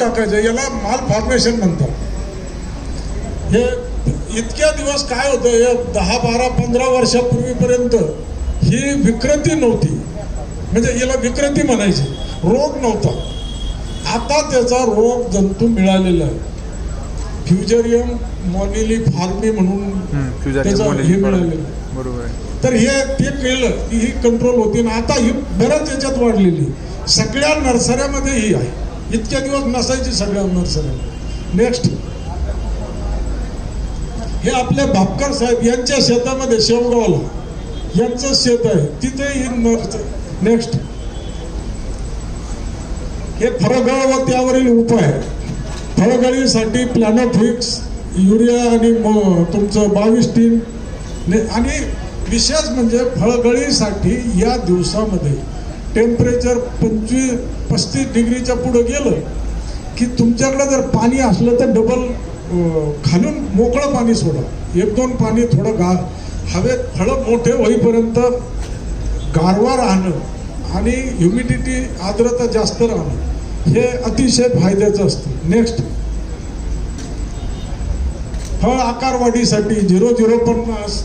टाकायचं याला माल फॉर्मेशन म्हणतात. हे इतक्या दिवस काय होतं हे दहा बारा पंधरा वर्षापूर्वीपर्यंत ही विकृती नव्हती. म्हणजे याला विकृती म्हणायची. रोग नव्हता. आता त्याचा रोग जंतू मिळालेला आहे. फ्युजरियम मॉनिली फार्मी म्हणून त्याचं. हे मिळालेलं. बरोबर तर हे ते केलं की ही कंट्रोल होती. आणि आता ही बऱ्याच याच्यात वाढलेली सगळ्या नर्सऱ्यामध्ये ही आहे. इतक्या दिवस नसायची सगळ्या नर्सऱ्या नेक्स्ट हे आपले भापकर साहेब यांच्या शेतामध्ये शेवगावला. यांचं शेत आहे. तिथे ही नर्स. नेक्स्ट हे फळगळ व त्यावरील उपाय फळगळीसाठी प्लॅनोफिक्स युरिया आणि तुमचं बावीस टीन आणि विशेष म्हणजे फळगळीसाठी या दिवसामध्ये टेम्परेचर पंचवीस पस्तीस डिग्रीच्या पुढं गेलं की तुमच्याकडे जर पाणी असलं तर डबल खालून मोकळं पाणी सोडा. एक दोन पाणी थोडं गा हवेत फळं मोठे होईपर्यंत गारवा राहणं आणि ह्युमिडिटी आर्द्रता जास्त राहणं हे अतिशय फायद्याचं असतं. नेक्स्ट फळ आकारवाढीसाठी झिरो झिरो पन्नास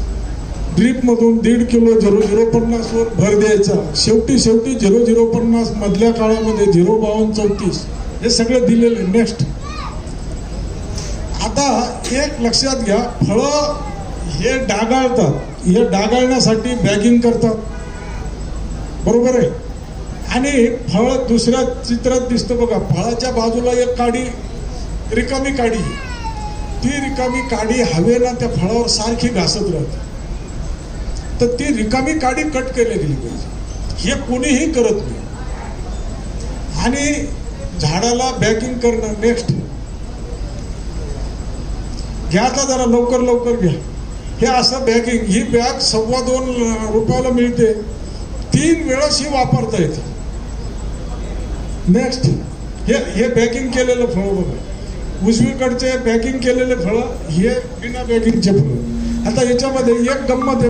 ड्रीपमधून दीड किलो झिरो झिरो पन्नासवर भर द्यायचा. शेवटी शेवटी झिरो झिरो पन्नास मधल्या काळामध्ये झिरो बावन्न चौतीस. हे सगळं दिलेले नेक्स्ट आता एक लक्षात घ्या फळं हे डागाळतात. हे डागाळण्यासाठी बॅगिंग करतात. बरोबर आहे? आणि फळ दुसऱ्या चित्रात दिसतं बघा. फळाच्या बाजूला एक काडी रिकामी काडी. ती रिकामी काडी हवेला त्या फळावर सारखी घासत राहते. तर ती रिकामी काडी कट केली गेली पाहिजे हे कोणीही करत नाही. आणि झाडाला बॅकिंग करणं नेक्स्ट घ्या आता जरा लवकर लवकर घ्या. हे असं बॅगिंग ही बॅग सव्वा दोन रुपयाला मिळते. तीन वेळेस ही वापरता येते. नेक्स्ट हे हे पॅकिंग केलेलं फळं बघा. उजवीकडचे पॅकिंग केलेले फळं हे बिना पॅकिंगचे फळं. आता याच्यामध्ये एक गंमत